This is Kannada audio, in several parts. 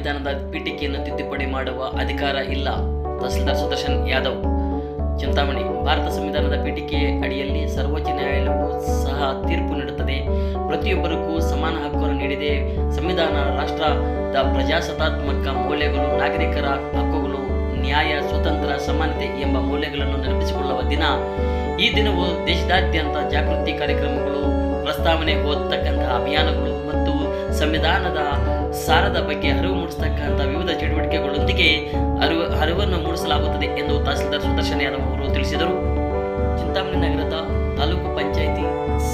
ಸಂವಿಧಾನದ ಪೀಠಿಕೆಯನ್ನು ತಿದ್ದುಪಡಿ ಮಾಡುವ ಅಧಿಕಾರ ಇಲ್ಲ. ತಹಸೀಲ್ದಾರ್ ಸುದರ್ಶನ್ ಯಾದವ್. ಚಿಂತಾಮಣಿ, ಭಾರತ ಸಂವಿಧಾನದ ಪೀಠಿಕೆಯ ಅಡಿಯಲ್ಲಿ ಸರ್ವೋಚ್ಚ ನ್ಯಾಯಾಲಯವು ಸಹ ತೀರ್ಪು ನೀಡುತ್ತದೆ. ಪ್ರತಿಯೊಬ್ಬರಿಗೂ ಸಮಾನ ಹಕ್ಕನ್ನು ನೀಡಿದೆ. ಸಂವಿಧಾನ ರಾಷ್ಟ್ರದ ಪ್ರಜಾಸತ್ತಾತ್ಮಕ ಮೌಲ್ಯಗಳು, ನಾಗರಿಕರ ಹಕ್ಕುಗಳು, ನ್ಯಾಯ, ಸ್ವತಂತ್ರ, ಸಮಾನತೆ ಎಂಬ ಮೌಲ್ಯಗಳನ್ನು ನೆನಪಿಸಿಕೊಳ್ಳುವ ದಿನ. ಈ ದಿನವು ದೇಶದಾದ್ಯಂತ ಜಾಗೃತಿ ಕಾರ್ಯಕ್ರಮಗಳು, ಪ್ರಸ್ತಾವನೆ ಓದತಕ್ಕಂತಹ ಅಭಿಯಾನಗಳು ಮತ್ತು ಸಂವಿಧಾನದ ಸಾರದ ಬಗ್ಗೆ ಅರಿವು ಮೂಡಿಸತಕ್ಕಂಥ ವಿವಿಧ ಚಟುವಟಿಕೆಗಳೊಂದಿಗೆ ಅರಿವು ಅರಿವನ್ನು ಮೂಡಿಸಲಾಗುತ್ತದೆ ಎಂದು ತಹಸೀಲ್ದಾರ್ ಸುದರ್ಶನ ಯಾದವ್ ಅವರು ತಿಳಿಸಿದರು. ಚಿಂತಾಮಣಿ ನಗರದ ತಾಲೂಕು ಪಂಚಾಯಿತಿ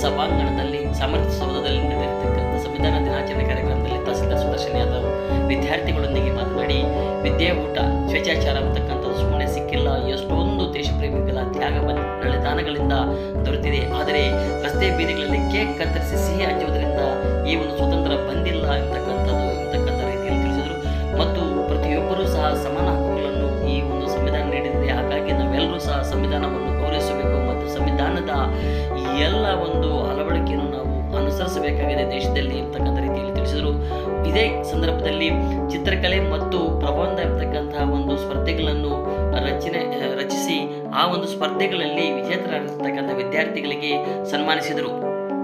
ಸಭಾಂಗಣದಲ್ಲಿ ಸಾಮರ್ಥ್ಯ ಸೌಧದಲ್ಲಿ ನಡೆದಿರತಕ್ಕಂಥ ಸಂವಿಧಾನ ದಿನಾಚರಣೆ ಕಾರ್ಯಕ್ರಮದಲ್ಲಿ ತಹಸೀಲ್ದಾರ್ ಸುದರ್ಶನ ಯಾದವ್ ವಿದ್ಯಾರ್ಥಿಗಳೊಂದಿಗೆ ಮಾತನಾಡಿ, ವಿದ್ಯೆ, ಊಟ ಸ್ವೇಚ್ಛಾಚಾರ ಅಂತಕ್ಕಂಥದ್ದು ಸುಮ್ಮನೆ ಸಿಕ್ಕಿಲ್ಲ. ಎಷ್ಟೊಂದು ದೇಶಪ್ರೇಮಿಗಳ ತ್ಯಾಗ ಬಲಿದಾನಗಳಿಂದ ದೊರೆತಿದೆ. ಆದರೆ ರಸ್ತೆ ಬೀದಿಗಳಲ್ಲಿ ಕೇಕ್ ಕತ್ತರಿಸಿ ಸಿಹಿ ಹಂಚುವುದರಿಂದ ಈ ಒಂದು ಸ್ವತಂತ್ರ ಬಂದಿಲ್ಲ ಅಂತಕ್ಕಂಥ ಮತ್ತು ಪ್ರತಿಯೊಬ್ಬರೂ ಸಹ ಸಮಾನ ಹಕ್ಕುಗಳನ್ನು ಈ ಒಂದು ಸಂವಿಧಾನ ನೀಡಿದೆ. ಹಾಗಾಗಿ ನಾವೆಲ್ಲರೂ ಸಹ ಸಂವಿಧಾನವನ್ನು ಗೌರವಿಸಬೇಕು ಮತ್ತು ಸಂವಿಧಾನದ ಎಲ್ಲ ಒಂದು ಅಳವಡಿಕೆಯನ್ನು ನಾವು ಅನುಸರಿಸಬೇಕಾಗಿದೆ. ದೇಶದಲ್ಲಿ ಅಂತಕ್ಕಂಥ ರೀತಿಯಲ್ಲಿ ತಿಳಿಸಿದರು. ಇದೇ ಸಂದರ್ಭದಲ್ಲಿ ಚಿತ್ರಕಲೆ ಮತ್ತು ಪ್ರಬಂಧ ಎಂಬತಕ್ಕಂತಹ ಒಂದು ಸ್ಪರ್ಧೆಗಳನ್ನು ರಚನೆ, ರಚಿಸಿ ಆ ಒಂದು ಸ್ಪರ್ಧೆಗಳಲ್ಲಿ ವಿಜೇತರಾಗಿರ್ತಕ್ಕಂಥ ವಿದ್ಯಾರ್ಥಿಗಳಿಗೆ ಸನ್ಮಾನಿಸಿದರು.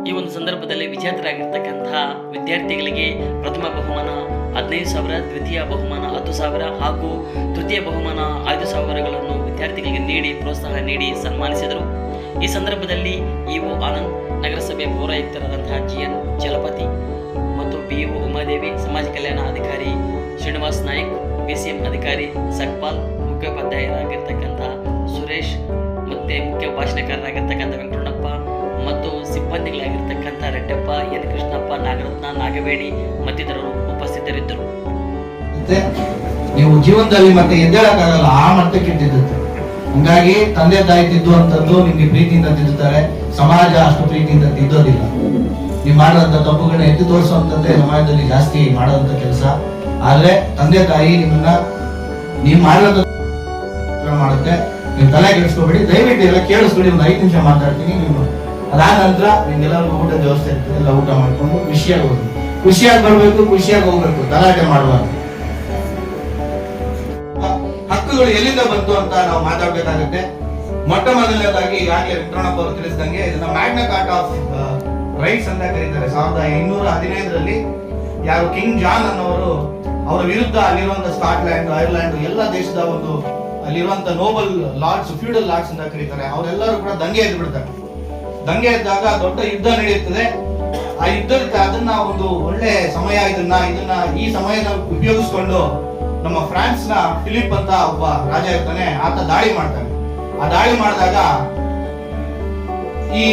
ಈ ಒಂದು ಸಂದರ್ಭದಲ್ಲಿ ವಿಜೇತರಾಗಿರ್ತಕ್ಕಂತಹ ವಿದ್ಯಾರ್ಥಿಗಳಿಗೆ ಪ್ರಥಮ ಬಹುಮಾನ, ಹದಿನೈದು ಸಾವಿರ, ದ್ವಿತೀಯ ಬಹುಮಾನ, ಹತ್ತು ಸಾವಿರ ಹಾಗೂ ತೃತೀಯ ಬಹುಮಾನ, ಐದು ಸಾವಿರಗಳನ್ನು ವಿದ್ಯಾರ್ಥಿಗಳಿಗೆ ನೀಡಿ, ಪ್ರೋತ್ಸಾಹ ನೀಡಿ ಸನ್ಮಾನಿಸಿದರು. ಈ ಸಂದರ್ಭದಲ್ಲಿ ಇಒ ಆನಂದ್ ನಗರಸಭೆ ಪೌರಾಯುಕ್ತರಾದಂತಹ ಜಿ ಎನ್ ಚಲಪತಿ ಮತ್ತು ಬಿಇಒ ಉಮಾದೇವಿ, ಸಮಾಜ ಕಲ್ಯಾಣ ಅಧಿಕಾರಿ ಶ್ರೀನಿವಾಸ್ ನಾಯ್ಕ್ ಎಂ ಅಧಿಕಾರಿ ಸಕ್ಪಾಲ್, ಮುಖ್ಯೋಪಾಧ್ಯಾಯರಾಗಿರ್ತಕ್ಕಂಥ ಸುರೇಶ್ ಮತ್ತೆ ಮುಖ್ಯ ಭಾಷಣಕಾರರಾಗಿರ್ತಕ್ಕಂಥ ವೆಂಕಟಣ್ಣಪ್ಪ ಮತ್ತು ಸಿಬ್ಬಂದಿಗಳಾಗಿರ್ತಕ್ಕಂಥ ರೆಡ್ಡಪ್ಪ, ಎನ್. ಕೃಷ್ಣಪ್ಪ, ನಾಗರತ್ನ, ನಾಗವೇಣಿ ಮತ್ತಿತರರು ಉಪಸ್ಥಿತರಿದ್ದರು. ನೀವು ಜೀವನದಲ್ಲಿ ಮತ್ತೆ ಎದ್ದೇಳಕ್ಕಾಗಲ್ಲ, ಆ ಮಟ್ಟಕ್ಕೆ ಇಟ್ಟಿದ್ದುತ್ತೆ ಹಂಗಾಗಿ ತಂದೆ ತಾಯಿ ತಿದ್ದುವಂಥದ್ದು ನಿಮ್ಗೆ ಪ್ರೀತಿಯಿಂದ ತಿದ್ದುತ್ತಾರೆ. ಸಮಾಜ ಅಷ್ಟು ಪ್ರೀತಿಯಿಂದ ತಿದ್ದೋದಿಲ್ಲ. ನೀವು ಮಾಡುವಂತ ತಪ್ಪುಗಳನ್ನ ಎದ್ದು ತೋರಿಸುವಂಥದ್ದೇ ಸಮಾಜದಲ್ಲಿ ಜಾಸ್ತಿ ಮಾಡುವಂತ ಕೆಲಸ. ಆದ್ರೆ ತಂದೆ ತಾಯಿ ನಿಮ್ಮನ್ನ ನೀವು ಮಾಡುವಂತ ಮಾಡುತ್ತೆ. ನೀವು ತಲೆ ಕೆಡಿಸ್ಕೋಬೇಡಿ. ದಯವಿಟ್ಟು ಎಲ್ಲ ಕೇಳಿಸ್ಕೊಳ್ಳಿ. ಒಂದು ಐದು ನಿಮಿಷ ಮಾತಾಡ್ತೀನಿ. ನೀವು ಅದಾದ ನಂತರ ನಿಮ್ಗೆಲ್ಲರಿಗೂ ಊಟದ ವ್ಯವಸ್ಥೆ ಇರ್ತದೆ ಎಲ್ಲ ಊಟ ಮಾಡ್ಕೊಂಡು ಖುಷಿಯಾಗಿ ಹೋಗಿ ಖುಷಿಯಾಗಿ ಬರಬೇಕು, ಖುಷಿಯಾಗಿ ಹೋಗ್ಬೇಕು. ಗಲಾಟೆ ಮಾಡುವಾಗ. ಹಕ್ಕುಗಳು ಎಲ್ಲಿಂದ ಬಂತು ಅಂತ ನಾವು ಮಾತಾಡ್ಬೇಕಾಗುತ್ತೆ. ಮೊಟ್ಟ ಮೊದಲನೇದಾಗಿ ಈಗಾಗಲೇ ವೆಂಕಟರಮಣಪ್ಪ ತಿಳಿಸಿದಂಗೆ ಇದನ್ನ ಮ್ಯಾಗ್ನ ಕಾರ್ಟ್ ಆಫ್ ರೈಟ್ಸ್ ಅಂತ ಕರೀತಾರೆ. ಸಾವಿರದ ಇನ್ನೂರ ಹದಿನೈದರಲ್ಲಿ ಯಾರು ಕಿಂಗ್ ಜಾನ್ ಅನ್ನೋರು ಅವರ ವಿರುದ್ಧ ಅಲ್ಲಿರುವಂತ ಸ್ಕಾಟ್ಲ್ಯಾಂಡ್, ಐರ್ಲ್ಯಾಂಡ್ ಎಲ್ಲ ದೇಶದ ಒಂದು ಅಲ್ಲಿರುವಂತ ನೋಬಲ್ ಲಾರ್ಡ್ಸ್ ಫ್ಯೂಡಲ್ ಲಾರ್ಡ್ಸ್ ಅಂತ ಕರೀತಾರೆ. ಅವರೆಲ್ಲರೂ ಕೂಡ ದಂಗೆ ಎದ್ದು ಬಿಡ್ತಾರೆ. ದಂಗೆ ಇದ್ದಾಗ ದೊಡ್ಡ ಯುದ್ಧ ನಡೆಯುತ್ತದೆ. ಆ ಯುದ್ಧಕ್ಕೆ ಅದನ್ನ ಒಂದು ಒಳ್ಳೆ ಸಮಯ ಇದನ್ನ ಇದನ್ನ ಈ ಸಮಯನ ಉಪಯೋಗಿಸ್ಕೊಂಡು ನಮ್ಮ ಫ್ರಾನ್ಸ್ನ ಫಿಲಿಪ್ ಅಂತ ಒಬ್ಬ ರಾಜ ಇರ್ತಾನೆ, ಆತ ದಾಳಿ ಮಾಡ್ತಾನೆ. ಆ ದಾಳಿ ಮಾಡಿದಾಗ ಈ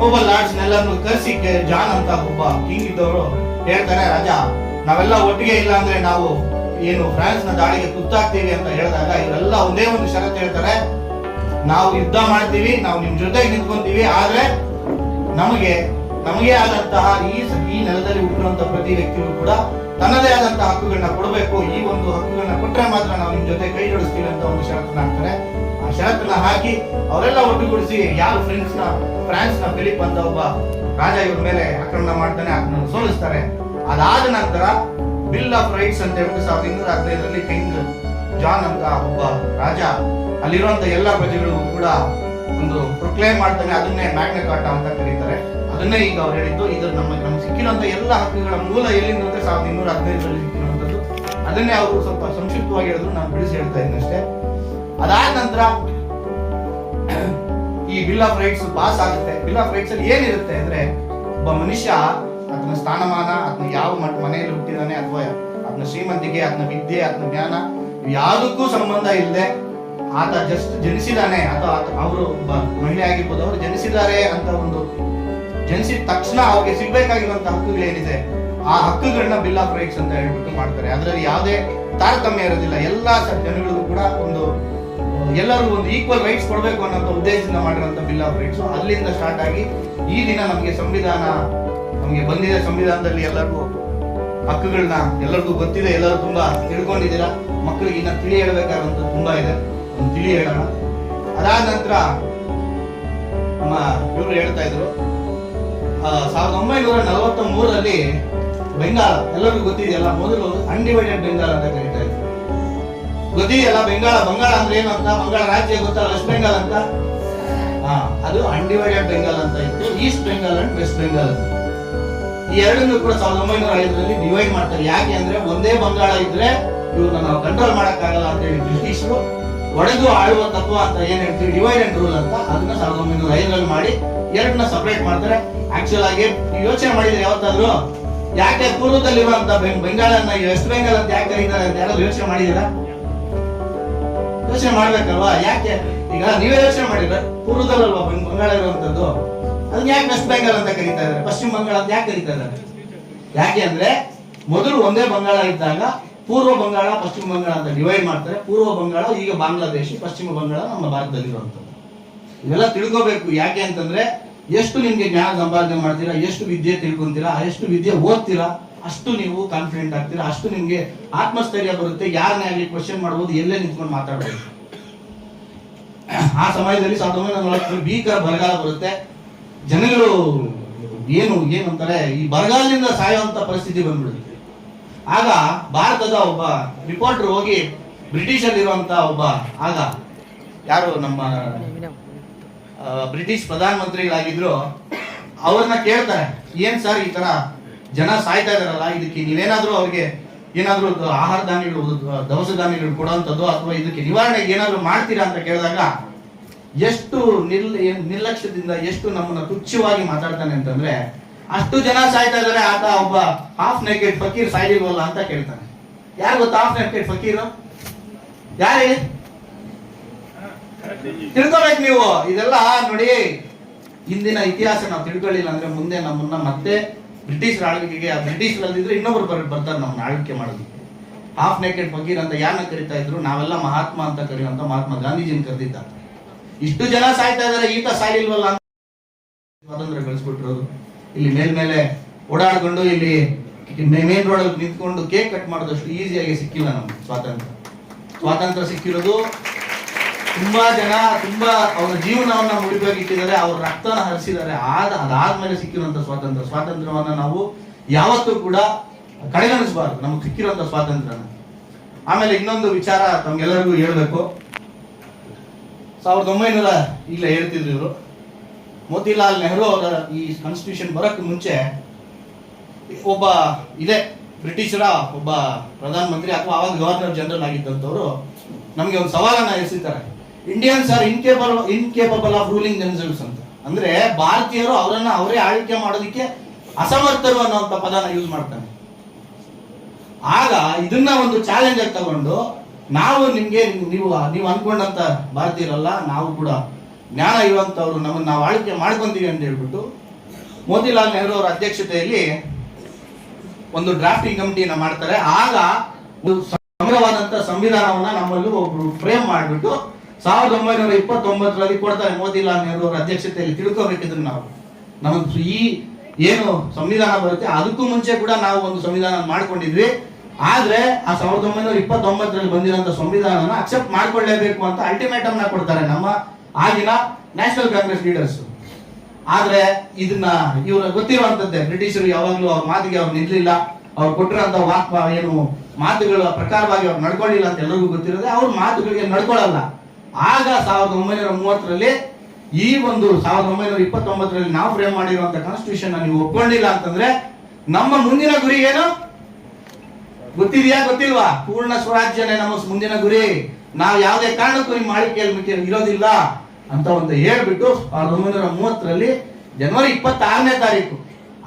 ನೋಬಲ್ ಲಾರ್ಡ್ಸ್ ನೆಲ್ಲನ್ನು ಕರೆಸಿ ಜಾನ್ ಅಂತ ಒಬ್ಬ ಕಿಂಗ್ ಇದ್ದವರು ಹೇಳ್ತಾರೆ, ರಾಜ, ನಾವೆಲ್ಲ ಒಟ್ಟಿಗೆ ಇಲ್ಲ ಅಂದ್ರೆ ನಾವು ಏನು ಫ್ರಾನ್ಸ್ನ ದಾಳಿಗೆ ತುತ್ತಾಗ್ತೀವಿ ಅಂತ ಹೇಳಿದಾಗ ಇವರೆಲ್ಲ ಒಂದೇ ಒಂದು ಷರತ್ತು ಹೇಳ್ತಾರೆ ನಾವು ಯುದ್ಧ ಮಾಡ್ತೀವಿ, ನಾವು ನಿಮ್ ಜೊತೆಗೆ ನಿಂತ್ಕೊಂತೀವಿ, ಆದ್ರೆ ನಮಗೆ ನಮಗೆ ಆದಂತಹ ಈ ಈ ನೆಲದಲ್ಲಿ ಹುಟ್ಟುವಂತ ಪ್ರತಿ ವ್ಯಕ್ತಿಯೂ ಕೂಡ ತನ್ನದೇ ಆದಂತಹ ಹಕ್ಕುಗಳನ್ನ ಕೊಡಬೇಕು. ಈ ಒಂದು ಹಕ್ಕುಗಳನ್ನ ಕೊಟ್ಟರೆ ಮಾತ್ರ ನಾವು ನಿಮ್ ಜೊತೆ ಕೈ ಜೋಡಿಸ್ತೀವಿ ಅಂತ ಒಂದು ಷರತ್ತನ್ನ ಹಾಕ್ತಾರೆ. ಆ ಷರತ್ತನ್ನ ಹಾಕಿ ಅವರೆಲ್ಲ ಒಟ್ಟುಗೂಡಿಸಿ ಯಾರು ಫ್ರೆಂಡ್ಸ್ನ ಫ್ರಾನ್ಸ್ನ ಫಿಲಿಪ್ ಅಂತ ಒಬ್ಬ ರಾಜ ಇವ್ರ ಮೇಲೆ ಆಕ್ರಮಣ ಮಾಡ್ತಾನೆ ಅದನ್ನ ಸೋಲಿಸ್ತಾರೆ. ಅದಾದ ನಂತರ ಬಿಲ್ ಆಫ್ ರೈಟ್ಸ್ ಅಂತ ಹೇಳ್ಬಿಟ್ಟು ಸಾವಿರದ ಇನ್ನೂರ ಹದಿನೈದರಲ್ಲಿ ಕಿಂಗ್ ಜಾನ್ ಅಂತ ಒಬ್ಬ ರಾಜ, ಅಲ್ಲಿರುವಂತ ಎಲ್ಲ ಪ್ರಜೆಗಳಿಗೂ ಕೂಡ ಒಂದು ಪ್ರೊಕ್ಲೇಮ್ ಮಾಡ್ತಾನೆ, ಅದನ್ನೇ ಮ್ಯಾಗ್ನ ಕಾರ್ಟ ಅಂತ ಕರೀತಾರೆ. ಅದನ್ನೇ ಈಗ ಅವ್ರು ಹೇಳಿದ್ದು, ಇದು ನಮ್ಮ ನಮ್ಗೆ ಸಿಕ್ಕಿರುವಂತ ಎಲ್ಲ ಹಕ್ಕುಗಳ ಮೂಲ ಎಲ್ಲಿಂದ ಅಂದ್ರೆ ಸಾವಿರದ ಇನ್ನೂರ ಹದಿನೈದರಲ್ಲಿ ಸಿಕ್ಕಿರುವಂತದ್ದು. ಅದನ್ನೇ ಅವರು ಸ್ವಲ್ಪ ಸಂಕ್ಷಿಪ್ತವಾಗಿ ಹೇಳಿದ್ರು, ನಾನು ಬಿಡಿಸಿ ಹೇಳ್ತಾ ಇದ್ದೀನಿ ಅಷ್ಟೇ. ಅದಾದ ನಂತರ ಈ ಬಿಲ್ ಆಫ್ ರೈಟ್ಸ್ ಪಾಸ್ ಆಗುತ್ತೆ. ಬಿಲ್ ಆಫ್ ರೈಟ್ಸ್ ಅಲ್ಲಿ ಏನಿರುತ್ತೆ ಅಂದ್ರೆ, ಒಬ್ಬ ಮನುಷ್ಯ ಅದನ್ನ ಸ್ಥಾನಮಾನ ಅದನ್ನ ಯಾವ ಮನೆಯಲ್ಲಿ ಹುಟ್ಟಿದಾನೆ ಅಥವಾ ಅದನ್ನ ಶ್ರೀಮಂತಿಗೆ ಅದನ್ನ ವಿದ್ಯೆ ಅದನ್ನ ಜ್ಞಾನ ಯಾವುದಕ್ಕೂ ಸಂಬಂಧ ಇಲ್ಲದೆ ಆತ ಜಸ್ಟ್ ಜನಿಸಿದಾನೆ. ಅಥವಾ ಅವರು ಮಹಿಳೆ ಆಗಿರ್ಬೋದು, ಅವರು ಜನಿಸಿದ್ದಾರೆ ಅಂತ ಒಂದು ಜನಿಸಿದ ತಕ್ಷಣ ಅವ್ರಿಗೆ ಸಿಗ್ಬೇಕಾಗಿರುವಂತಹ ಹಕ್ಕುಗಳು ಏನಿದೆ, ಆ ಹಕ್ಕುಗಳನ್ನ ಬಿಲ್ ಆಫ್ ರೈಟ್ಸ್ ಅಂತ ಹೇಳ್ಬಿಟ್ಟು ಮಾಡ್ತಾರೆ. ಅದರಲ್ಲಿ ಯಾವುದೇ ತಾರತಮ್ಯ ಇರೋದಿಲ್ಲ. ಎಲ್ಲಾ ಜನಗಳಿಗೂ ಕೂಡ ಒಂದು ಎಲ್ಲರೂ ಒಂದು ಈಕ್ವಲ್ ರೈಟ್ಸ್ ಕೊಡಬೇಕು ಅನ್ನೋ ಉದ್ದೇಶದಿಂದ ಮಾಡಿರೋಂಥ ಬಿಲ್ ಆಫ್ ರೈಟ್ಸ್ ಅಲ್ಲಿಂದ ಸ್ಟಾರ್ಟ್ ಆಗಿ ಈ ದಿನ ನಮಗೆ ಸಂವಿಧಾನ, ನಮಗೆ ಬಂದಿದೆ ಸಂವಿಧಾನದಲ್ಲಿ ಎಲ್ಲರಿಗೂ. ಹಕ್ಕುಗಳನ್ನ ಎಲ್ಲರಿಗೂ ಗೊತ್ತಿದೆ, ಎಲ್ಲರೂ ತುಂಬಾ ತಿಳ್ಕೊಂಡಿದ್ದೀರಾ? ಮಕ್ಕಳಿಗೆ ಇನ್ನ ತಿಳಿ ಹೇಳಬೇಕಾದಂತ ತುಂಬಾ ಇದೆ. ಒಂದು ತಿಳಿ ಹೇಳೋಣ. ಅದಾದ ನಂತರ ನಮ್ಮ ಇವರು ಹೇಳ್ತಾ ಇದ್ರು ಸಾವಿರದ ಒಂಬೈನೂರ ನಲವತ್ತ ಮೂರರಲ್ಲಿ ಬೆಂಗಾಲ ಎಲ್ಲರಿಗೂ ಗೊತ್ತಿದೆಯಲ್ಲ, ಮೊದಲು ಅನ್ಡಿವೈಡೆಡ್ ಬೆಂಗಾಲ್ ಅಂತ ಕರೀತಾ ಇದ್ರು. ಗೊತ್ತಿದೆಯಲ್ಲ ಬೆಂಗಾಳ, ಬಂಗಾಳ ಅಂದ್ರೆ ಏನು ಅಂತ? ಬಂಗಾಳ ರಾಜ್ಯ ಗೊತ್ತಲ್ಲ ವೆಸ್ಟ್ ಬೆಂಗಾಲ್ ಅಂತ? ಅದು ಅನ್ಡಿವೈಡೆಡ್ ಬೆಂಗಾಲ್ ಅಂತ ಇತ್ತು East Bengal and West Bengal ಅಂತ. ಈ ಎರಡನ್ನೂ ಕೂಡ ಸಾವಿರದ ಒಂಬೈನೂರ ಐದರಲ್ಲಿ ಡಿವೈಡ್ ಮಾಡ್ತಾರೆ. ಯಾಕೆ ಅಂದ್ರೆ ಒಂದೇ ಬಂಗಾಳ ಇದ್ರೆ ಇವ್ರನ್ನ ನಾವು ಕಂಟ್ರೋಲ್ ಮಾಡೋಕ್ಕಾಗಲ್ಲ ಅಂತ ಹೇಳಿ ಬ್ರಿಟಿಷರು ಒಡೆದು ಆಳುವ ತತ್ವ ಅಂತ ಏನ್ ಹೇಳ್ತೀವಿ? ಡಿವೈಡ್ ಅಂಡ್ ರೂಲ್ ಅಂತ. ಅದನ್ನ ಸಾವಿರದ ಒಂಬೈನೂರ ಐದರಲ್ಲಿ ಮಾಡಿ ಎರಡನ್ನ ಸಪರೇಟ್ ಮಾಡ್ತಾರೆ. ಆಕ್ಚುಲ್ ಆಗಿ ಯೋಚನೆ ಮಾಡಿದ್ರೆ ಯಾವತ್ತಾದ್ರು ಯಾಕೆ ಪೂರ್ವದಲ್ಲಿರುವಂತ ಬೆಂಗಾಳನ್ನ ವೆಸ್ಟ್ ಬೆಂಗಾಲ್ ಅಂತ ಯಾಕೆ ಕರೀತಾರೆ ಅಂತ ಯಾರಾದ್ರೂ ಯೋಚನೆ ಮಾಡಿದೀರಾ ಯೋಚನೆ ಮಾಡ್ಬೇಕಲ್ವಾ? ಯಾಕೆ? ಈಗ ನೀವೇ ಯೋಚನೆ ಮಾಡಿದ್ರೆ ಪೂರ್ವದಲ್ಲಲ್ವಾ ಬೆಂಗ್- ಬಂಗಾಳ ಇರುವಂತದ್ದು? ಅದನ್ನ ಯಾಕೆ ವೆಸ್ಟ್ ಬೆಂಗಾಲ್ ಅಂತ ಕರೀತಾ ಇದ್ದಾರೆ? ಪಶ್ಚಿಮ ಬಂಗಾಳ ಅಂತ ಯಾಕೆ ಕರೀತಾ ಇದ್ದಾರೆ? ಯಾಕೆ ಅಂದ್ರೆ ಮೊದಲು ಒಂದೇ ಬಂಗಾಳ ಇದ್ದಾಗ ಪೂರ್ವ ಬಂಗಾಳ, ಪಶ್ಚಿಮ ಬಂಗಾಳ ಅಂತ ಡಿವೈಡ್ ಮಾಡ್ತಾರೆ. ಪೂರ್ವ ಬಂಗಾಳ, ಈಗ ಬಾಂಗ್ಲಾದೇಶ, ಪಶ್ಚಿಮ ಬಂಗಾಳ ನಮ್ಮ ಭಾರತದಲ್ಲಿರುವಂಥದ್ದು. ಇವೆಲ್ಲ ತಿಳ್ಕೋಬೇಕು. ಯಾಕೆ ಅಂತಂದ್ರೆ ಎಷ್ಟು ನಿಮ್ಗೆ ಜ್ಞಾನ ಸಂಪಾದನೆ ಮಾಡ್ತೀರಾ, ಎಷ್ಟು ವಿದ್ಯೆ ತಿಳ್ಕೊಂತೀರಾ, ಎಷ್ಟು ವಿದ್ಯೆ ಓದ್ತೀರಾ, ಅಷ್ಟು ನೀವು ಕಾನ್ಫಿಡೆಂಟ್ ಆಗ್ತೀರಾ, ಅಷ್ಟು ನಿಮ್ಗೆ ಆತ್ಮಸ್ಥೈರ್ಯ ಬರುತ್ತೆ. ಯಾರನ್ನೇ ಆಗಲಿ ಕ್ವಶನ್ ಮಾಡ್ಬೋದು, ಎಲ್ಲೇ ನಿಂತ್ಕೊಂಡು ಮಾತಾಡ್ಬೋದು. ಆ ಸಮಯದಲ್ಲಿ ಸಾವಿರದ ಒಂಬೈನೂರ ಭೀಕರ ಬರಗಾಲ ಬರುತ್ತೆ. ಜನಗಳು ಏನು ಏನು ಅಂತಾರೆ ಈ ಬರಗಾಲದಿಂದ ಸಾಯುವಂತ ಪರಿಸ್ಥಿತಿ ಬಂದ್ಬಿಡುತ್ತೆ. ಆಗ ಭಾರತದ ಒಬ್ಬ ರಿಪೋರ್ಟರ್ ಹೋಗಿ ಬ್ರಿಟಿಷಲ್ಲಿರುವಂತ ಒಬ್ಬ, ಆಗ ಯಾರು ನಮ್ಮ ಬ್ರಿಟಿಷ್ ಪ್ರಧಾನಮಂತ್ರಿಗಳಾಗಿದ್ರು, ಅವ್ರನ್ನ ಕೇಳ್ತಾರೆ, ಏನ್ ಸರ್ ಈ ತರ ಜನ ಸಾಯ್ತಾ ಇದಾರಲ್ಲ ಇದಕ್ಕೆ ನೀವೇನಾದ್ರೂ ಅವ್ರಿಗೆ ಏನಾದ್ರೂ ಆಹಾರ ಧಾನ್ಯಗಳು, ದವಸ ಧಾನ್ಯಗಳು ಕೊಡುವಂಥದ್ದು ಅಥವಾ ಇದಕ್ಕೆ ನಿವಾರಣೆಗೆ ಏನಾದ್ರೂ ಮಾಡ್ತೀರಾ ಅಂತ ಕೇಳಿದಾಗ ಎಷ್ಟು ನಿಲ್, ನಿರ್ಲಕ್ಷ್ಯದಿಂದ ಎಷ್ಟು ನಮ್ಮನ್ನ ತುಚ್ಛವಾಗಿ ಮಾತಾಡ್ತಾನೆ ಅಂತಂದ್ರೆ, ಅಷ್ಟು ಜನ ಸಾಯ್ತಾ ಇದಾರೆ, ಆತ ಒಬ್ಬ ಹಾಫ್ ನೆಕೆಡ್ ಫಕೀರ್ ಸಾಯ್ಲಿಲ್ವಲ್ಲ ಅಂತ ಕೇಳ್ತಾನೆ. ಯಾರು ಗೊತ್ತಾ ಹಾಫ್ ನೆಕೆಡ್ ಫಕೀರ್? ಯಾರು ಹೇಳಿ? ತಿಳ್ಕೊಬೇಕು ನೀವು. ಇದೆಲ್ಲ ನೋಡಿ ಇಂದಿನ ಇತಿಹಾಸ ನಾವು ತಿಳ್ಕೊಳ್ಳಿಲ್ಲ ಅಂದ್ರೆ ಮುಂದೆ ನಮ್ಮನ್ನ ಮತ್ತೆ ಬ್ರಿಟಿಷ್ ಆಳ್ವಿಕೆಗೆ ಬ್ರಿಟಿಷ್ ಬ್ರಿಟಿಷರಲ್ಲಿದ್ರೆ ಇನ್ನೊಬ್ರು ಬರ್, ಬರ್ತಾರೆ ನಮ್ಮನ್ನ ಆಳ್ವಿಕೆ ಮಾಡೋದಕ್ಕೆ. ಹಾಫ್ ನೆಕೆಡ್ ಫಕೀರ್ ಅಂತ ಯಾರನ್ನ ಕರಿತಾ ಇದ್ರು? ನಾವೆಲ್ಲ ಮಹಾತ್ಮ ಅಂತ ಕರೆಯುವಂತ ಮಹಾತ್ಮ ಗಾಂಧೀಜಿನ ಕರೆದಿದ್ದಾರೆ. ಇಷ್ಟು ಜನ ಸಾಯ್ತಾ ಇದಾರೆ ಈತ ಅಂತ ಸ್ವಾತಂತ್ರ್ಯ ಬೆಳೆಸ್ಬಿಟ್ರು ಇಲ್ಲಿ ಮೇಲ್ಮೇಲೆ ಓಡಾಡ್ಕೊಂಡು ಇಲ್ಲಿ ಮೇನ್ ರೋಡ್ ಅಲ್ಲಿ ನಿಂತ್ಕೊಂಡು ಕೇಕ್ ಕಟ್ ಮಾಡಿದಷ್ಟು ಈಸಿಯಾಗಿ ಸಿಕ್ಕಿಲ್ಲ ನಮ್ಗೆ ಸ್ವಾತಂತ್ರ್ಯ. ಸ್ವಾತಂತ್ರ್ಯ ಸಿಕ್ಕಿರೋದು ತುಂಬಾ ಜನ, ತುಂಬಾ ಅವರ ಜೀವನವನ್ನ ಮುಡಿಪಾಗಿಟ್ಟಿದ್ದಾರೆ ಅವ್ರ ರಕ್ತನ ಹರಿಸಿದ್ದಾರೆ, ಆದ ಅದಾದ್ಮೇಲೆ ಸಿಕ್ಕಿರುವಂತ ಸ್ವಾತಂತ್ರ್ಯ. ಸ್ವಾತಂತ್ರ್ಯವನ್ನ ನಾವು ಯಾವತ್ತೂ ಕೂಡ ಕಡೆಗಣಿಸಬಾರ್ದು, ನಮಗೆ ಸಿಕ್ಕಿರುವಂತ ಸ್ವಾತಂತ್ರ್ಯನ. ಆಮೇಲೆ ಇನ್ನೊಂದು ವಿಚಾರ ತಮ್ಗೆಲ್ಲರಿಗೂ ಹೇಳ್ಬೇಕು. ಸಾವಿರದ ಒಂಬೈನೂರ ಇಲ್ಲ ಹೇಳ್ತಿದ್ರು ಇವರು. ಮೋತಿಲಾಲ್ ನೆಹರು ಅವರ ಈ ಕಾನ್ಸ್ಟಿಟ್ಯೂಷನ್ ಬರಕ್ ಮುಂಚೆ ಒಬ್ಬ ಇದೆ ಬ್ರಿಟಿಷರ ಒಬ್ಬ ಪ್ರಧಾನಮಂತ್ರಿ ಅಥವಾ ಆವಾಗ ಗವರ್ನರ್ ಜನರಲ್ ಆಗಿದ್ದಂಥವ್ರು ನಮಗೆ ಒಂದು ಸವಾಲನ್ನ ಎಸಿತಾರೆ Indians are incable incapable of ruling themselves ಅಂತ. ಅಂದ್ರೆ ಭಾರತೀಯರು ಅವರನ್ನ ಅವರೇ ಆಳ್ವಿಕೆ ಮಾಡೋದಕ್ಕೆ ಅಸಮರ್ಥರು ಅನ್ನೋಂಥ ಪದನ ಯೂಸ್ ಮಾಡ್ತಾನೆ ಆಗ ಇದನ್ನ ಒಂದು ಚಾಲೆಂಜ್ ಆಗಿ ತಗೊಂಡು ನಾವು ನಿಮ್ಗೆ ನೀವು ನೀವು ಅನ್ಕೊಂಡಂತ ಭಾರತೀಯರಲ್ಲ, ನಾವು ಕೂಡ ಜ್ಞಾನ ಇರುವಂತವ್ರು ನಮ್ಮನ್ನ ನಾವು ಆಳ್ಕೆ ಮಾಡ್ಕೊಂತೀವಿ ಅಂತ ಹೇಳ್ಬಿಟ್ಟು ಮೋತಿಲಾಲ್ ನೆಹರು ಅವರ ಅಧ್ಯಕ್ಷತೆಯಲ್ಲಿ ಒಂದು ಡ್ರಾಫ್ಟಿಂಗ್ ಕಮಿಟಿಯನ್ನ ಮಾಡ್ತಾರೆ. ಆಗ ಒಂದು ಸಮಗ್ರವಾದಂತ ಸಂವಿಧಾನವನ್ನ ನಮ್ಮಲ್ಲೂ ಒಬ್ರು ಫ್ರೇಮ್ ಮಾಡಿಬಿಟ್ಟು ಸಾವಿರದ ಒಂಬೈನೂರ ಇಪ್ಪತ್ತೊಂಬತ್ತರಲ್ಲಿ ಕೊಡ್ತಾರೆ ಮೋತಿಲಾಲ್ ನೆಹರು ಅವರ ಅಧ್ಯಕ್ಷತೆಯಲ್ಲಿ ತಿಳ್ಕೊಬೇಕಿದ್ರು ನಾವು. ನಮಗೆ ಈ ಏನು ಸಂವಿಧಾನ ಬರುತ್ತೆ, ಅದಕ್ಕೂ ಮುಂಚೆ ಕೂಡ ನಾವು ಒಂದು ಸಂವಿಧಾನ ಮಾಡ್ಕೊಂಡಿದ್ವಿ. ಆದ್ರೆ ಆ ಸಾವಿರದ ಒಂಬೈನೂರ ಇಪ್ಪತ್ತೊಂಬತ್ತರಲ್ಲಿ ಬಂದಿರೋಂಥ ಸಂವಿಧಾನನ ಅಕ್ಸೆಪ್ಟ್ ಮಾಡ್ಕೊಳ್ಳೇಬೇಕು ಅಂತ ಅಲ್ಟಿಮೇಟಮ್ನ ಕೊಡ್ತಾರೆ ನಮ್ಮ ಆಗಿನ ನ್ಯಾಷನಲ್ ಕಾಂಗ್ರೆಸ್ ಲೀಡರ್ಸ್ ಆದ್ರೆ ಇದನ್ನ ಇವರು ಗೊತ್ತಿರುವಂತದ್ದೇ ಬ್ರಿಟಿಷರು ಯಾವಾಗ್ಲೂ ಅವ್ರ ಮಾತಿಗೆ ಅವ್ರು ನಿಲ್ಲಿಲ್ಲ. ಅವ್ರು ಕೊಟ್ಟಿರೋಂಥ ವಾಕ್, ಏನು ಮಾತುಗಳ ಪ್ರಕಾರವಾಗಿ ಅವ್ರು ನಡ್ಕೊಳ್ಳಿಲ್ಲ ಅಂತ ಎಲ್ಲರಿಗೂ ಗೊತ್ತಿರೋದೆ, ಅವ್ರ ಮಾತುಗಳಿಗೆ ನಡ್ಕೊಳ್ಳಲ್ಲ. ಆಗ ಸಾವಿರದ ಒಂಬೈನೂರ ಮೂವತ್ತರಲ್ಲಿ ಈ ಒಂದು ಸಾವಿರದ ಒಂಬೈನೂರ ಇಪ್ಪತ್ತೊಂಬತ್ತರಲ್ಲಿ ನಾವು ಫ್ರೇಮ್ ಮಾಡಿರುವಂತ ಕಾನ್ಸ್ಟಿಟ್ಯೂಷನ್ ನೀವು ಒಪ್ಕೊಂಡಿಲ್ಲ ಅಂತಂದ್ರೆ ನಮ್ಮ ಮುಂದಿನ ಗುರಿ ಏನು? ಗೊತ್ತಿದ್ಯಾ? ಗೊತ್ತಿಲ್ವಾ? ಪೂರ್ಣ ಸ್ವರಾಜ್ಯನೇ ನಮ್ಮ ಮುಂದಿನ ಗುರಿ. ನಾವು ಯಾವುದೇ ಕಾರಣಕ್ಕೂ ನಿಮ್ಮ ಆಳ್ವಿಕೆಯಲ್ಲಿ ಇರೋದಿಲ್ಲ ಅಂತ ಒಂದು ಹೇಳ್ಬಿಟ್ಟು ಸಾವಿರದ ಒಂಬೈನೂರ ಮೂವತ್ತರಲ್ಲಿ ಜನವರಿ ಇಪ್ಪತ್ತಾರನೇ ತಾರೀಕು.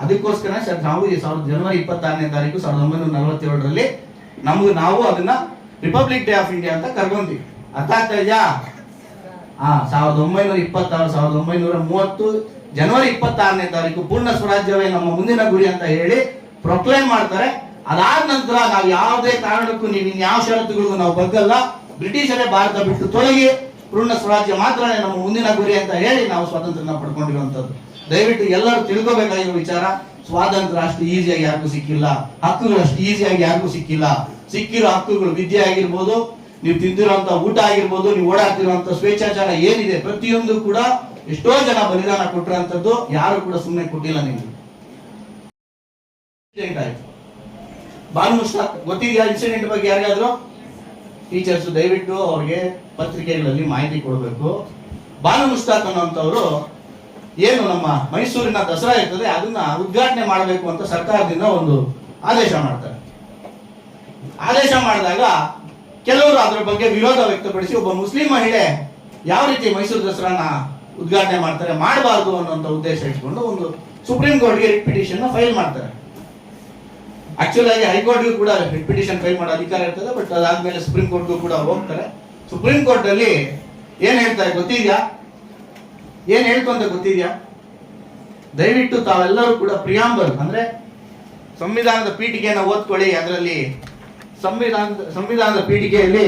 ಅದಕ್ಕೋಸ್ಕರ ನಾವು ಸಾವಿರದ ಜನವರಿ ಇಪ್ಪತ್ತಾರನೇ ತಾರೀಕು ಸಾವಿರದ ಒಂಬೈನೂರ ನಲವತ್ತೇಳರಲ್ಲಿ ನಮ್ಗೆ ನಾವು ಅದನ್ನ ರಿಪಬ್ಲಿಕ್ ಡೇ ಆಫ್ ಇಂಡಿಯಾ ಅಂತ ಕರ್ಕೊಂತೀವಿ. ಅರ್ಥ ಆಗ್ತಾ ಇದೆಯಾ? ಹಾ ಸಾವಿರದ ಒಂಬೈನೂರ ಇಪ್ಪತ್ತಾರು, ಸಾವಿರದ ಒಂಬೈನೂರ ಮೂವತ್ತು, ಜನವರಿ ಇಪ್ಪತ್ತಾರನೇ ತಾರೀಕು ಪೂರ್ಣ ಸ್ವರಾಜ್ಯವೇ ನಮ್ಮ ಮುಂದಿನ ಗುರಿ ಅಂತ ಹೇಳಿ ಪ್ರೊಕ್ಲೇಮ್ ಮಾಡ್ತಾರೆ. ಅದಾದ ನಂತರ ನಾವು ಯಾವುದೇ ಕಾರಣಕ್ಕೂ ನೀವು ಯಾವ ಷರತ್ತುಗಳಿಗೂ ನಾವು ಬಗ್ಗಲ್ಲ. ಬ್ರಿಟಿಷರೇ ಭಾರತ ಬಿಟ್ಟು ತೊಲಗಿ, ಪೂರ್ಣ ಸ್ವರಾಜ್ಯ ಮಾತ್ರ ನಮ್ಮ ಮುಂದಿನ ಗುರಿ ಅಂತ ಹೇಳಿ ನಾವು ಸ್ವಾತಂತ್ರ್ಯನ ಪಡ್ಕೊಂಡಿರುವಂತದ್ದು ದಯವಿಟ್ಟು ಎಲ್ಲರೂ ತಿಳ್ಕೋಬೇಕಾಗಿರೋ ವಿಚಾರ. ಸ್ವಾತಂತ್ರ್ಯ ಅಷ್ಟು ಈಸಿಯಾಗಿ ಯಾರಿಗೂ ಸಿಕ್ಕಿಲ್ಲ. ಹಕ್ಕುಗಳು ಅಷ್ಟು ಈಸಿಯಾಗಿ ಯಾರಿಗೂ ಸಿಕ್ಕಿಲ್ಲ. ಸಿಕ್ಕಿರೋ ಹಕ್ಕುಗಳು ವಿದ್ಯೆ ಆಗಿರ್ಬೋದು, ನೀವು ತಿಂದಿರುವಂತ ಊಟ ಆಗಿರ್ಬೋದು, ನೀವು ಓಡಾಡ್ತಿರುವಂತ ಸ್ವೇಚ್ಛಾಚಾರ ಏನಿದೆ, ಪ್ರತಿಯೊಂದು ಕೂಡ ಎಷ್ಟೋ ಜನ ಬಲಿದಾನ ಕೊಟ್ಟಿರೋಂಥದ್ದು ಯಾರು ಕೂಡ ಸುಮ್ಮನೆ ಕೊಟ್ಟಿಲ್ಲ ನಿಮ್ಗೆ. ಆಯ್ತು ಬಾನು ಮುಷ್ತಾಕ್ ಗೊತ್ತಿದೆಯಾ ಇನ್ಸಿಡೆಂಟ್ ಬಗ್ಗೆ ಯಾರಿಗಾದ್ರು? ಟೀಚರ್ಸ್ ದಯವಿಟ್ಟು ಅವ್ರಿಗೆ ಪತ್ರಿಕೆಗಳಲ್ಲಿ ಮಾಹಿತಿ ಕೊಡಬೇಕು. ಬಾನು ಮುಷ್ತಾಕ್ ಅನ್ನೋಂಥವ್ರು ಏನು ನಮ್ಮ ಮೈಸೂರಿನ ದಸರಾ ಇರ್ತದೆ, ಅದನ್ನ ಉದ್ಘಾಟನೆ ಮಾಡಬೇಕು ಅಂತ ಸರ್ಕಾರದಿಂದ ಒಂದು ಆದೇಶ ಮಾಡ್ತಾರೆ. ಆದೇಶ ಮಾಡಿದಾಗ ಕೆಲವರು ಅದರ ಬಗ್ಗೆ ವಿರೋಧ ವ್ಯಕ್ತಪಡಿಸಿ ಒಬ್ಬ ಮುಸ್ಲಿಂ ಮಹಿಳೆ ಯಾವ ರೀತಿ ಮೈಸೂರು ದಸರಾನ ಉದ್ಘಾಟನೆ ಮಾಡ್ತಾರೆ, ಮಾಡಬಾರ್ದು ಅನ್ನೋಂಥ ಉದ್ದೇಶ ಇಟ್ಕೊಂಡು ಒಂದು ಸುಪ್ರೀಂ ಕೋರ್ಟ್ಗೆ ರಿಟ್ ಪಿಟಿಷನ್ ಫೈಲ್ ಮಾಡ್ತಾರೆ. ಆಕ್ಚುಲ್ ಆಗಿ ಹೈಕೋರ್ಟ್ಗೂ ಕೂಡ ಪಿಟಿಷನ್ ಫೈಲ್ ಮಾಡೋ ಅಧಿಕಾರ ಇರ್ತದೆ ಬಟ್ ಅದಾದ್ಮೇಲೆ ಸುಪ್ರೀಂ ಕೋರ್ಟ್ಗೂ ಕೂಡ ಹೋಗ್ತಾರೆ. ಸುಪ್ರೀಂ ಕೋರ್ಟ್ ಅಲ್ಲಿ ಏನ್ ಹೇಳ್ತಾರೆ ಗೊತ್ತಿದ್ಯಾ? ಏನ್ ಹೇಳ್ತು ಅಂತ ಗೊತ್ತಿದ್ಯಾ? ದಯವಿಟ್ಟು ತಾವೆಲ್ಲರೂ ಕೂಡ ಪ್ರಿಯಾಂಬಲ್ ಅಂದ್ರೆ ಸಂವಿಧಾನದ ಪೀಠಿಕೆಯನ್ನು ಓದ್ಕೊಳ್ಳಿ, ಅದರಲ್ಲಿ ಸಂವಿಧಾನದ ಸಂವಿಧಾನದ ಪೀಠಿಕೆಯಲ್ಲಿ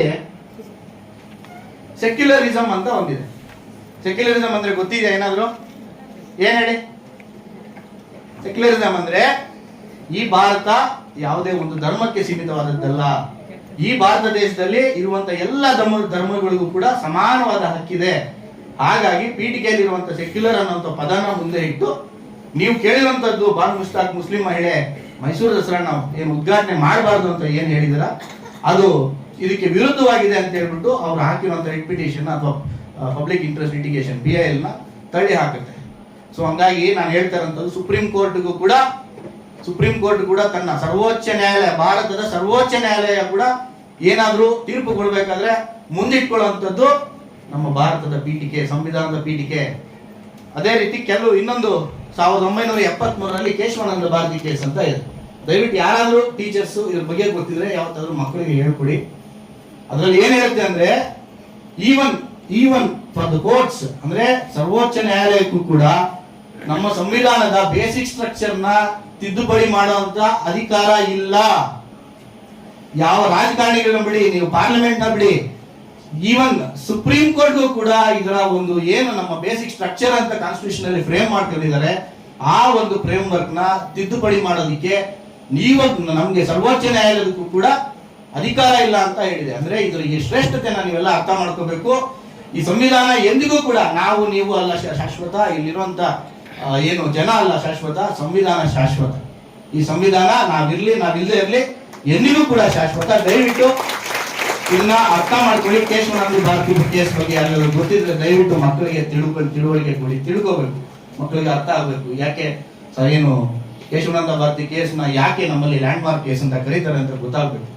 ಸೆಕ್ಯುಲರಿಸಂ ಅಂತ ಒಂದಿದೆ. ಸೆಕ್ಯುಲರಿಸಂ ಅಂದ್ರೆ ಗೊತ್ತಿದೆಯಾ ಏನಾದ್ರು? ಏನ್ ಹೇಳಿ? ಸೆಕ್ಯುಲರಿಸಂ ಅಂದ್ರೆ ಈ ಭಾರತ ಯಾವುದೇ ಒಂದು ಧರ್ಮಕ್ಕೆ ಸೀಮಿತವಾದದ್ದಲ್ಲ. ಈ ಭಾರತ ದೇಶದಲ್ಲಿ ಇರುವಂತ ಎಲ್ಲ ಧರ್ಮ ಧರ್ಮಗಳಿಗೂ ಕೂಡ ಸಮಾನವಾದ ಹಕ್ಕಿದೆ. ಹಾಗಾಗಿ ಪೀಠಿಕೆಯಲ್ಲಿ ಇರುವಂತ ಸೆಕ್ಯುಲರ್ ಅನ್ನುವಂಥ ಪದನ ಮುಂದೆ ಇಟ್ಟು ನೀವು ಕೇಳಿರುವಂತದ್ದು ಬಾಲ್ ಮುಸ್ತಾಕ್ ಮುಸ್ಲಿಂ ಮಹಿಳೆ ಮೈಸೂರು ದಸರಾ ಏನು ಉದ್ಘಾಟನೆ ಮಾಡಬಾರ್ದು ಅಂತ ಏನು ಹೇಳಿದಿರ? ಅದು ಇದಕ್ಕೆ ವಿರುದ್ಧವಾಗಿದೆ ಅಂತ ಹೇಳ್ಬಿಟ್ಟು ಅವ್ರು ಹಾಕಿರುವಂತ ರಿಪಿಟೇಷನ್ ಅಥವಾ public interest litigation B I ಎಲ್ನ ತಳ್ಳಿ ಹಾಕುತ್ತೆ. ಸೊ ಹಂಗಾಗಿ ನಾನು ಹೇಳ್ತಾ ಇರೋಂಥದ್ದು ಸುಪ್ರೀಂ ಕೋರ್ಟ್ಗೂ ಕೂಡ ಸುಪ್ರೀಂ ಕೋರ್ಟ್ ಕೂಡ ತನ್ನ ಸರ್ವೋಚ್ಚ ನ್ಯಾಯಾಲಯ, ಭಾರತದ ಸರ್ವೋಚ್ಚ ನ್ಯಾಯಾಲಯ ಕೂಡ ಏನಾದ್ರೂ ತೀರ್ಪು ಕೊಡಬೇಕಾದ್ರೆ ಮುಂದಿಟ್ಕೊಳ್ಳುವಂಥದ್ದು ನಮ್ಮ ಭಾರತದ ಪೀಠಿಕೆ, ಸಂವಿಧಾನದ ಪೀಠಿಕೆ. ಅದೇ ರೀತಿ ಕೆಲವು ಇನ್ನೊಂದು ಸಾವಿರದ ಒಂಬೈನೂರ ಎಪ್ಪತ್ತ್ ಮೂರರಲ್ಲಿ ಕೇಶವಾನಂದ ಭಾರತಿ ಕೇಸ್ ಅಂತ ಇದೆ. ದಯವಿಟ್ಟು ಯಾರಾದ್ರೂ ಟೀಚರ್ಸ್ ಇದ್ರ ಬಗ್ಗೆ ಗೊತ್ತಿದ್ರೆ ಯಾವತ್ತಾದ್ರೂ ಮಕ್ಕಳಿಗೆ ಹೇಳ್ಕೊಡಿ. ಅದ್ರಲ್ಲಿ ಏನ್ ಹೇಳುತ್ತೆ ಅಂದ್ರೆ, even even for the courts, ಅಂದ್ರೆ ಸರ್ವೋಚ್ಚ ನ್ಯಾಯಾಲಯಕ್ಕೂ ಕೂಡ ನಮ್ಮ ಸಂವಿಧಾನದ ಬೇಸಿಕ್ ಸ್ಟ್ರಕ್ಚರ್ನ ತಿದ್ದುಪಡಿ ಮಾಡುವಂತ ಅಧಿಕಾರ ಇಲ್ಲ. ಯಾವ ರಾಜಕಾರಣಿಗಳನ್ನ ಬಿಡಿ ನೀವು ಪಾರ್ಲಿಮೆಂಟ್ ಬಿಡಿ. ಈವನ್ ಸುಪ್ರೀಂ ಕೋರ್ಟ್ಗೂ ಕೂಡ ಇದರ ಒಂದು ಏನು ನಮ್ಮ ಬೇಸಿಕ್ ಸ್ಟ್ರಕ್ಚರ್ ಅಂತ ಕಾನ್ಸ್ಟಿಟ್ಯೂಷನ್ ಅಲ್ಲಿ ಫ್ರೇಮ್ ಮಾಡ್ಕೊಂಡಿದ್ದಾರೆ, ಆ ಒಂದು ಫ್ರೇಮ್ ವರ್ಕ್ನ ತಿದ್ದುಪಡಿ ಮಾಡೋದಕ್ಕೆ ನೀವು ನಮ್ಗೆ ಸರ್ವೋಚ್ಚ ನ್ಯಾಯಾಲಯಕ್ಕೂ ಕೂಡ ಅಧಿಕಾರ ಇಲ್ಲ ಅಂತ ಹೇಳಿದೆ. ಅಂದ್ರೆ ಇದ್ರ ಈ ಶ್ರೇಷ್ಠತೆನ ನೀವೆಲ್ಲ ಅರ್ಥ ಮಾಡ್ಕೋಬೇಕು. ಈ ಸಂವಿಧಾನ ಎಂದಿಗೂ ಕೂಡ ನಾವು, ನೀವು ಅಲ್ಲ ಶಾಶ್ವತ ಇಲ್ಲಿರುವಂತ ಏನು ಜನ ಅಲ್ಲ ಶಾಶ್ವತ, ಸಂವಿಧಾನ ಶಾಶ್ವತ. ಈ ಸಂವಿಧಾನ ನಾವಿರ್ಲಿ ನಾವಿಲ್ಲದೆ ಇರ್ಲಿ ಎಲ್ಲಿಗೂ ಕೂಡ ಶಾಶ್ವತ. ದಯವಿಟ್ಟು ಇನ್ನ ಅರ್ಥ ಮಾಡ್ಕೊಳ್ಳಿ. ಕೇಶವನಂದಿ ಭಾರತಿ ಕೇಸ್ ಬಗ್ಗೆ ಯಾರು ಗೊತ್ತಿದ್ರೆ ದಯವಿಟ್ಟು ಮಕ್ಕಳಿಗೆ ತಿಳ್ಕೊಂಡು ತಿಳುವಳಿಕೆ ಕೊಡಿ. ತಿಳ್ಕೋಬೇಕು. ಮಕ್ಕಳಿಗೆ ಅರ್ಥ ಆಗ್ಬೇಕು. ಯಾಕೆ ಏನು ಕೇಶವನಂದ ಭಾರತಿ ಕೇಸ್ನ ಯಾಕೆ ನಮ್ಮಲ್ಲಿ ಲ್ಯಾಂಡ್ ಮಾರ್ಕ್ ಕೇಸ್ ಅಂತ ಕರೀತಾರೆ ಅಂತ ಗೊತ್ತಾಗ್ಬೇಕು.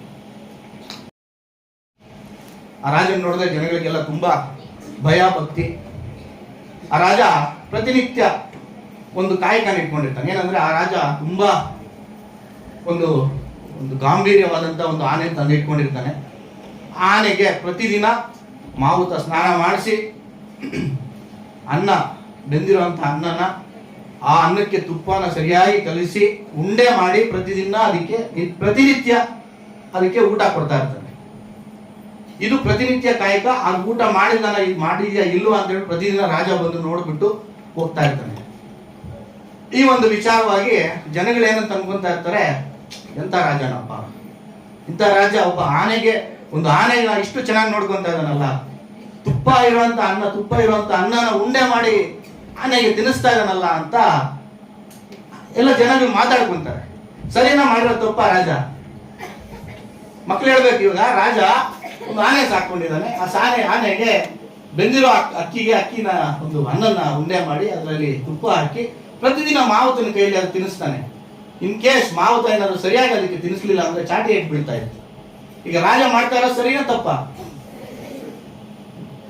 ಆ ರಾಜ ನೋಡಿದ್ರೆ ಜನಗಳಿಗೆಲ್ಲ ತುಂಬಾ ಭಯ, ಭಕ್ತಿ. ಆ ರಾಜ ಪ್ರತಿನಿತ್ಯ ಒಂದು ಕಾಯಕನ ಇಟ್ಕೊಂಡಿರ್ತಾನೆ. ಏನಂದ್ರೆ ಆ ರಾಜ ತುಂಬಾ ಒಂದು ಒಂದು ಗಾಂಭೀರ್ಯವಾದಂತ ಒಂದು ಆನೆ ತಂದು ಇಟ್ಕೊಂಡಿರ್ತಾನೆ. ಆನೆಗೆ ಪ್ರತಿದಿನ ಮಾವುತ ಸ್ನಾನ ಮಾಡಿಸಿ ಅನ್ನ, ಬೆಂದಿರುವಂತ ಅನ್ನನ ಆ ಅನ್ನಕ್ಕೆ ತುಪ್ಪನ ಸರಿಯಾಗಿ ಕಲಿಸಿ ಉಂಡೆ ಮಾಡಿ ಪ್ರತಿದಿನ ಅದಕ್ಕೆ ಪ್ರತಿನಿತ್ಯ ಅದಕ್ಕೆ ಊಟ ಕೊಡ್ತಾ ಇರ್ತಾನೆ. ಇದು ಪ್ರತಿನಿತ್ಯ ಕಾಯಕ ಆ ಊಟ ಮಾಡಿದ ಮಾಡಿದ್ಯಾ ಇಲ್ವಾ ಅಂತ ಹೇಳಿ ಪ್ರತಿದಿನ ರಾಜ ಬಂದು ನೋಡ್ಬಿಟ್ಟು ಹೋಗ್ತಾ ಇರ್ತಾನೆ. ಈ ಒಂದು ವಿಚಾರವಾಗಿ ಜನಗಳೇನಂತ ಅನ್ಕೊಂತ ಇರ್ತಾರೆ, ಎಂತ ರಾಜನಪ್ಪ? ಇಂಥ ರಾಜ ಒಬ್ಬ ಆನೆಗೆ, ಒಂದು ಆನೆ ಇಷ್ಟು ಚೆನ್ನಾಗಿ ನೋಡ್ಕೊಂತ ಇದ್ದಾನಲ್ಲ. ತುಪ್ಪ ಇರುವಂತ ಅನ್ನ, ತುಪ್ಪ ಇರುವಂತ ಅನ್ನನ ಉಂಡೆ ಮಾಡಿ ಆನೆಗೆ ತಿನ್ನಿಸ್ತಾ ಇದ್ದಾನಲ್ಲ ಅಂತ ಎಲ್ಲ ಜನಗಳು ಮಾತಾಡ್ಕೊಂತಾರೆ. ಸರಿನಾ ಮಾಡಿರೋ ತಪ್ಪ ರಾಜ? ಮಕ್ಳು ಹೇಳ್ಬೇಕು ಇವಾಗ, ರಾಜ ಒಂದು ಆನೆ ಸಾಕೊಂಡಿದ್ದಾನೆ ಆ ಸಾನೆ ಆನೆಗೆ ಬೆಂದಿರೋ ಅಕ್- ಅಕ್ಕಿಗೆ, ಅಕ್ಕಿನ ಒಂದು ಅನ್ನನ ಉಂಡೆ ಮಾಡಿ, ಅದರಲ್ಲಿ ತುಪ್ಪ ಹಾಕಿ ಪ್ರತಿದಿನ ಮಾವುತನ ಕೈಯಲ್ಲಿ ಅದು ತಿನ್ನಿಸ್ತಾನೆ. ಇನ್ ಕೇಸ್ ಮಾವುತ ಏನಾದ್ರು ಸರಿಯಾಗಿ ಅದಕ್ಕೆ ತಿನ್ನಿಸ್ಲಿಲ್ಲ ಅಂದ್ರೆ ಚಾಟಿ ಹೇಗೆ ಬೀಳ್ತಾ ಇತ್ತು. ಈಗ ರಾಜ ಮಾಡ್ತಾ ಇರೋ ತಪ್ಪ?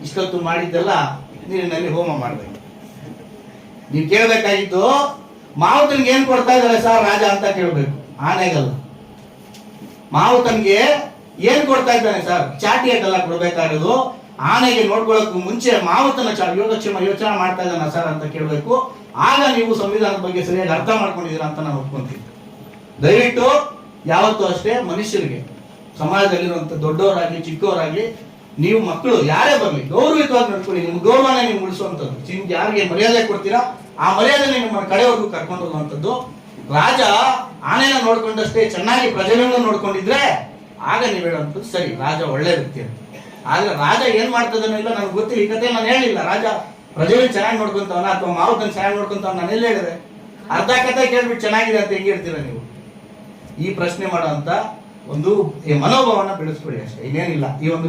ಇಷ್ಟೊತ್ತು ಮಾಡಿದ್ದೆಲ್ಲ ನೀರಿನಲ್ಲಿ ಹೋಮ ಮಾಡ್ಬೇಕು. ನೀವು ಕೇಳ್ಬೇಕಾಗಿತ್ತು ಮಾವುತನ್ಗೆ ಏನ್ ಕೊಡ್ತಾ ಇದ್ದಾರೆ ಸರ್ ರಾಜ ಅಂತ ಕೇಳ್ಬೇಕು. ಆನೆಗಲ್ಲ. ಮಾವುತನ್ಗೆ ಏನ್ ಕೊಡ್ತಾ ಇದ್ದಾನೆ ಸರ್? ಚಾಟಿ ಚಾಟಿಯಟೆಲ್ಲ ಕೊಡ್ಬೇಕಾಗಿರೋದು. ಆನೆಗೆ ನೋಡ್ಕೊಳ್ಳೋಕೆ ಮುಂಚೆ ಮಾವುತನ ಯೋಗಕ್ಷೇಮ ಯೋಚನೆ ಮಾಡ್ತಾ ಇದ್ದಾನ ಸರ್ ಅಂತ ಕೇಳ್ಬೇಕು. ಆಗ ನೀವು ಸಂವಿಧಾನದ ಬಗ್ಗೆ ಸರಿಯಾಗಿ ಅರ್ಥ ಮಾಡ್ಕೊಂಡಿದ್ದೀರಾ ಅಂತ ನಾನು ಒಪ್ಕೊಂತೀನಿ. ದಯವಿಟ್ಟು ಯಾವತ್ತೂ ಅಷ್ಟೇ ಮನುಷ್ಯರಿಗೆ ಸಮಾಜದಲ್ಲಿರುವಂತ ದೊಡ್ಡವರಾಗಲಿ, ಚಿಕ್ಕವರಾಗ್ಲಿ, ನೀವು ಮಕ್ಕಳು, ಯಾರೇ ಬರಲಿ ಗೌರವಿತವಾಗಿ ನಡ್ಕೊಳ್ಳಿ ನಿಮ್ ಗೌರವನ ನೀವು ಉಳಿಸುವಂಥದ್ದು. ನಿಮ್ಗೆ ಯಾರಿಗೆ ಮರ್ಯಾದೆ ಕೊಡ್ತೀರಾ, ಆ ಮರ್ಯಾದೆ ನಿಮ್ಮ ಕಡೆವರೆಗೂ ಕರ್ಕೊಂಡು ಹೋಗುವಂಥದ್ದು. ರಾಜ ಆನೆನ ನೋಡ್ಕೊಂಡಷ್ಟೇ ಚೆನ್ನಾಗಿ ಪ್ರಜೆಗಳನ್ನು ನೋಡ್ಕೊಂಡಿದ್ರೆ ಆಗ ನೀವು ಹೇಳುವಂಥದ್ದು ಸರಿ, ರಾಜ ಒಳ್ಳೆ ವ್ಯಕ್ತಿ ಅಂತ. ಆದ್ರೆ ರಾಜ ಏನ್ ಮಾಡ್ತದನ್ನೆಲ್ಲ ನನಗೆ ಗೊತ್ತಿಲ್ಲ, ಈ ಕತೆ ನಾನು ಹೇಳಿಲ್ಲ. ರಾಜ ಪ್ರಜೆಗಳು ಚೆನ್ನಾಗಿ ನೋಡ್ಕೊಂತವನ ಅಥವಾ ಮಾವುತನ ಚೆನ್ನಾಗಿ ನೋಡ್ಕೊಂತವನ ನಾನು ಎಲ್ಲಿ ಹೇಳಿದೆ? ಅರ್ಧ ಕಥೆ ಕೇಳ್ಬಿಟ್ಟು ಚೆನ್ನಾಗಿದೆ ಅಂತ ಹೆಂಗೆ ಹೇಳ್ತೀರಾ ನೀವು? ಈ ಪ್ರಶ್ನೆ ಮಾಡುವಂತ ಒಂದು ಮನೋಭಾವನ ಬೆಳೆಸ್ಕೊಳ್ಳಿ ಅಷ್ಟೇ, ಇನ್ನೇನಿಲ್ಲ. ಈ ಒಂದು